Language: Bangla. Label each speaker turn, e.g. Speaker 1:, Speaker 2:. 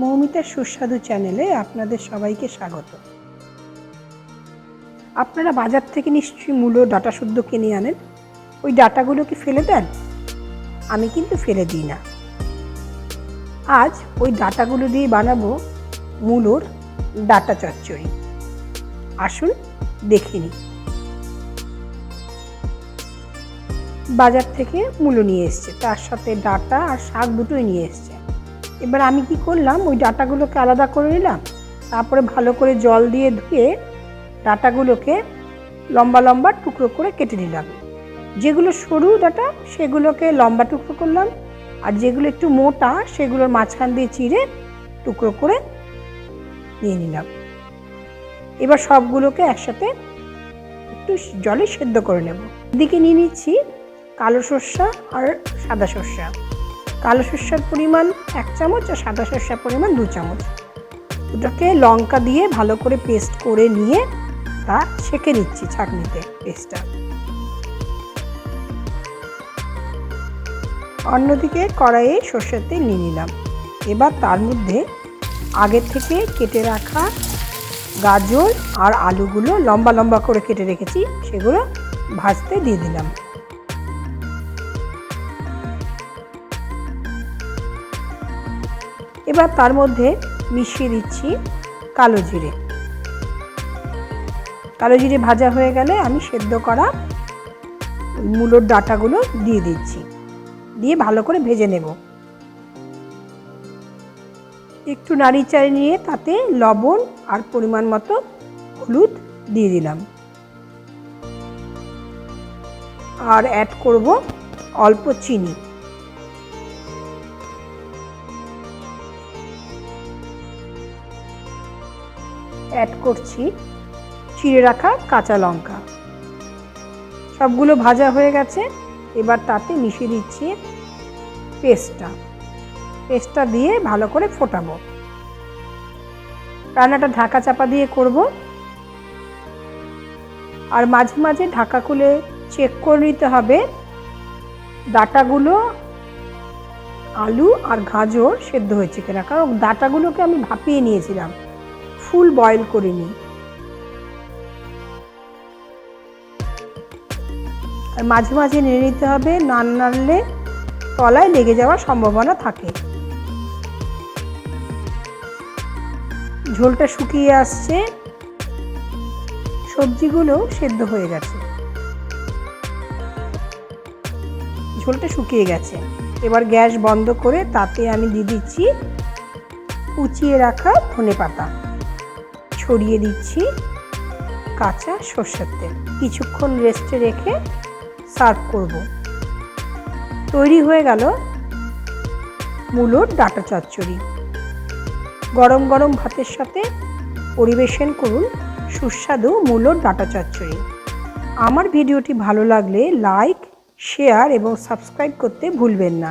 Speaker 1: মৌমিতার সুস্বাদু চ্যানেলে আপনাদের সবাইকে স্বাগত। আপনারা বাজার থেকে নিশ্চয়ই মূলো ডাটা শুদ্ধ কিনে আনেন। ওই ডাটাগুলো কি ফেলে দেন? আমি কিন্তু ফেলে দিই না। আজ ওই ডাটাগুলো দিয়ে বানাবো মূলোর ডাটা চচ্চড়ি। আসুন দেখিনি বাজার থেকে মূলো নিয়ে এসছে। তার সাথে ডাটা আর শাক দুটোই নিয়ে এসছে। এবার আমি কি করলাম? ওই ডাটাগুলোকে আলাদা করে নিলাম। তারপরে ভালো করে জল দিয়ে ধুয়ে ডাটাগুলোকে লম্বা লম্বা টুকরো করে কেটে নিলাম। যেগুলো সরু ডাটা, সেগুলোকে লম্বা টুকরো করলাম। আর যেগুলো একটু মোটা, সেগুলোর মাঝখান দিয়ে চিড়ে টুকরো করে নিয়ে নিলাম। এবার সবগুলোকে একসাথে একটু জলে সেদ্ধ করে নেব। এদিকে নিয়ে নিচ্ছি কালো সর্ষা আর সাদা সর্ষা। কালো সর্ষার পরিমাণ এক চামচ আর সাদা সর্ষার পরিমাণ দু চামচ। ওটাকে লঙ্কা দিয়ে ভালো করে পেস্ট করে নিয়ে তা ছেঁকে নিচ্ছি ছাঁকনিতে পেস্টটা। অন্যদিকে কড়াইয়ে সর্ষের তেল নিয়ে নিলাম। এবার তার মধ্যে আগে থেকে কেটে রাখা গাজর আর আলুগুলো লম্বা লম্বা করে কেটে রেখেছি, সেগুলো ভাজতে দিয়ে দিলাম। এবার তার মধ্যে মিশিয়ে দিচ্ছি কালো জিরে। কালো জিরে ভাজা হয়ে গেলে আমি সেদ্ধ করা মূলোর ডাটাগুলো দিয়ে দিচ্ছি। দিয়ে ভালো করে ভেজে নেব। একটু নাড়ি চাড়ি নিয়ে তাতে লবণ আর পরিমাণ মতো হলুদ দিয়ে দিলাম। আর অ্যাড করব অল্প চিনি। অ্যাড করছি, চিড়ে রাখা কাঁচা লঙ্কা। সবগুলো ভাজা হয়ে গেছে, এবার তাতে মিশিয়ে দিচ্ছি পেস্টটা। পেস্টটা দিয়ে ভালো করে ফোটাবো। রান্নাটা ঢাকা চাপা দিয়ে করব। আর মাঝে মাঝে ঢাকা খুলে চেক করে নিতে হবে, ডাটাগুলো আলু আর গাজর সেদ্ধ হয়েছে কিনা। কারণ ডাটাগুলোকে আমি ভাপিয়ে নিয়েছিলাম। ফুল বয়েল নিই। আর মাঝে মাঝে নেড়ে নিতে হবে, না নাড়লে তলায় লেগে যাওয়ার সম্ভাবনা থাকে। ঝোলটা শুকিয়ে আসছে, সবজিগুলো সেদ্ধ হয়ে গেছে। ঝোলটা শুকিয়ে গেছে। এবার গ্যাস বন্ধ করে তাতে আমি দিয়ে দিচ্ছি কুচিয়ে রাখা ধনে পাতা ছড়িয়ে দিচ্ছি কাঁচা সর্ষের তেল। কিছুক্ষণ রেস্টে রেখে সার্ভ করব। তৈরি হয়ে গেল মূলোর ডাটা চচ্চড়ি। গরম গরম ভাতের সাথে পরিবেশন করুন সুস্বাদু মূলোর ডাটা চচ্চড়ি। আমার ভিডিওটি ভালো লাগলে লাইক শেয়ার এবং সাবস্ক্রাইব করতে ভুলবেন না।